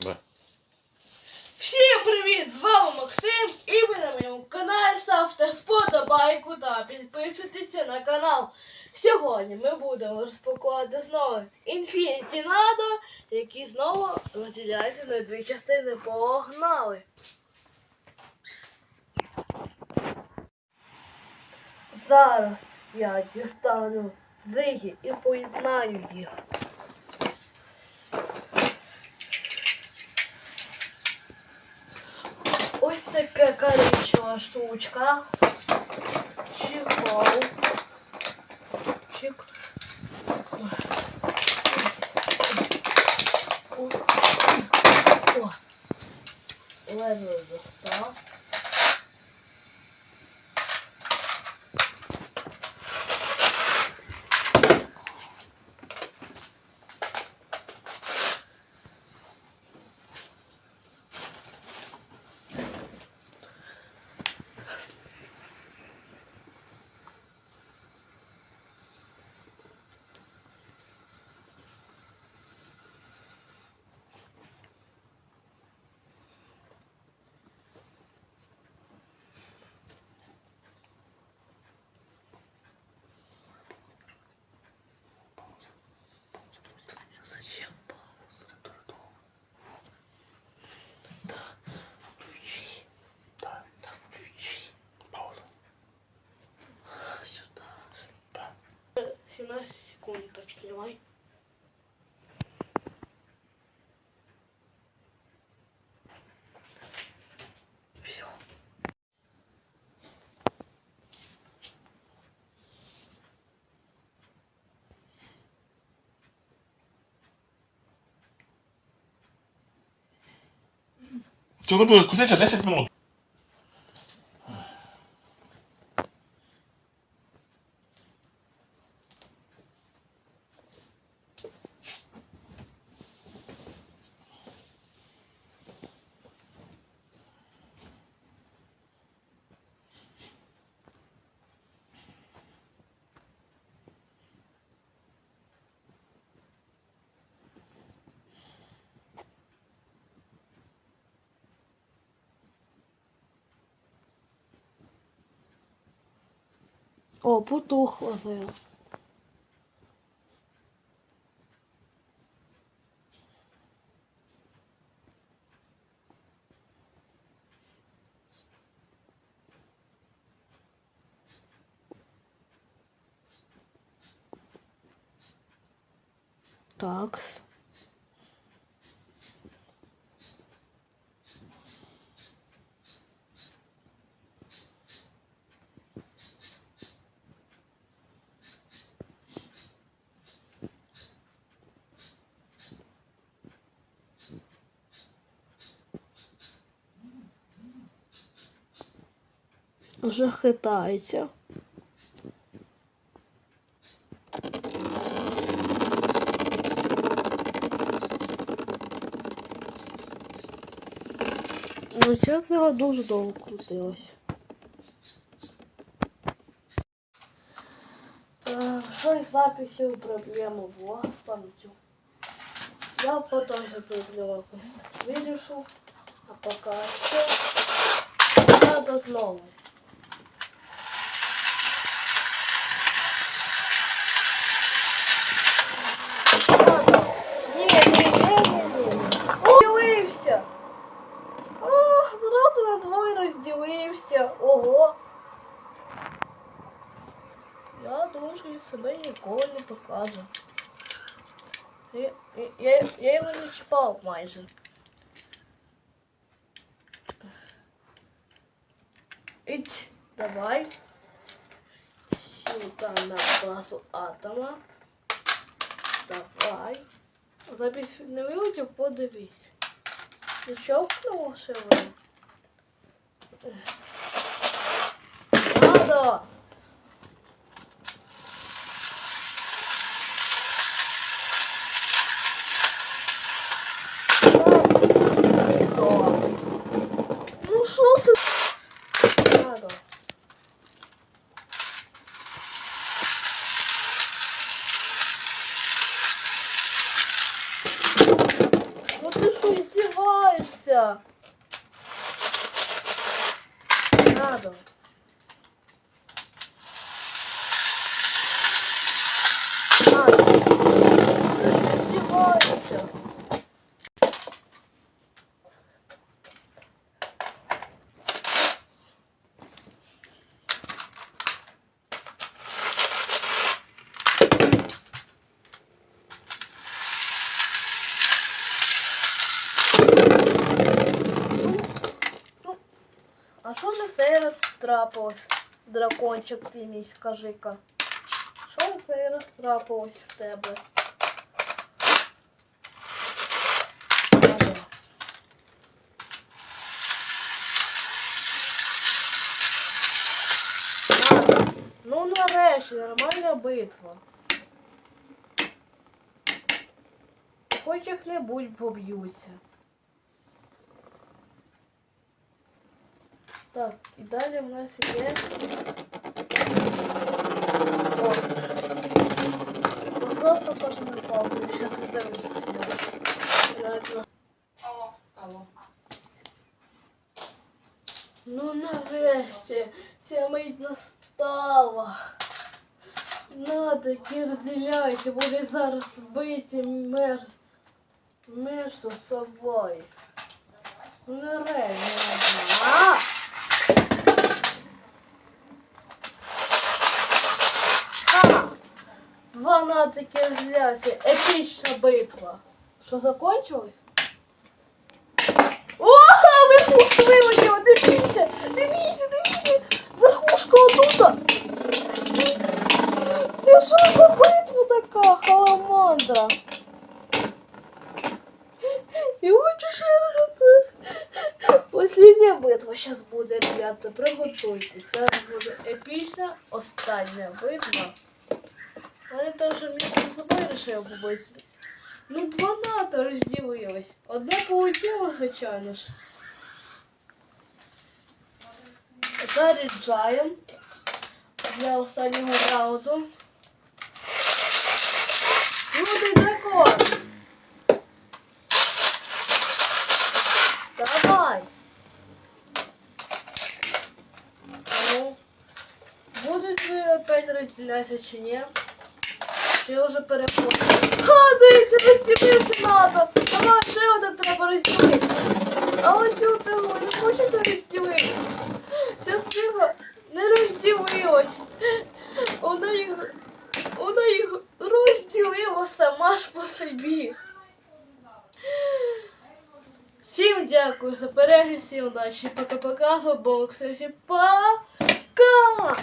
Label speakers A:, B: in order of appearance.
A: Да.
B: Всім привіт! З вами Максим і ви на моєму каналі ставте вподобайку та підписуйтеся на канал. Сьогодні ми будемо розпакувати знову Infinity Nado, які знову розділяються на дві частини. Погнали! Зараз я дістану зиги і поєднаю їх. Ось така штучка. Чехол. Чик. О. О. Ледве достав. 17 секунд так снимай. Все.
A: Це буде крутитися 10 минут.
B: О, потухло зело. Так. Вже хитається. Ну, ця цього дуже довго крутилась. Е, Щось записів проблема була з пам'яттю. Я потім цю проблему вирішу, а поки що треба знову. Розділився. Ого. Я дуже себе ніколи не покажу. Я, я, я, його не чіпав майже. Ить, давай. Сюда на базу атома. Давай. Запись не вилетів, подивись. Щелкнуло ще воно. Надо. Ну що це? Надо. Ну ти что, издеваешься? Надо. Надо. Издеваешься. А що на цей раз трапилось? Дракончик ти мій, скажи-ка. Що на цей раз трапилось в тебе? Ну нарешті, нормальна битва. Хоч як-небудь поб'ються. Так, і далі в нас є. О. Завтра теж не палку, зараз і зараз
C: Алло. Алло.
B: Ну нарешті, ця мить настала. Надо, розділяйте, буде зараз бити мер. Між собою. Ну нарешті. Два натики взявся. Епічна битва. Що закончилось? О, верхушку вилетіла, дивіться, дивіться, дивіться, верхушка отута. Це що за битва така, халамандра? І хочу ще раз. Битва зараз буде, ребята, приготуйтесь. Зараз буде епічна остання битва. Але те, що мені з собою вирішив побити. Ну, два НАТО розділились. Одне полетіло, звичайно ж. Заряджаємо для останнього раунду. Лютий дракон! Давай! Ну, будуть ви опять розділятися чи ні? Чи я вже переходжу? Ха, дивіться, розділився надо! Давай ще один треба розділити. А ось цього не хочете розділити? Частина не розділилась. Вона їх, вона їх розділила сама ж по собі. Всім дякую за перегляд, всім удачі. Пока-пока, з був Ксюсі. Пока!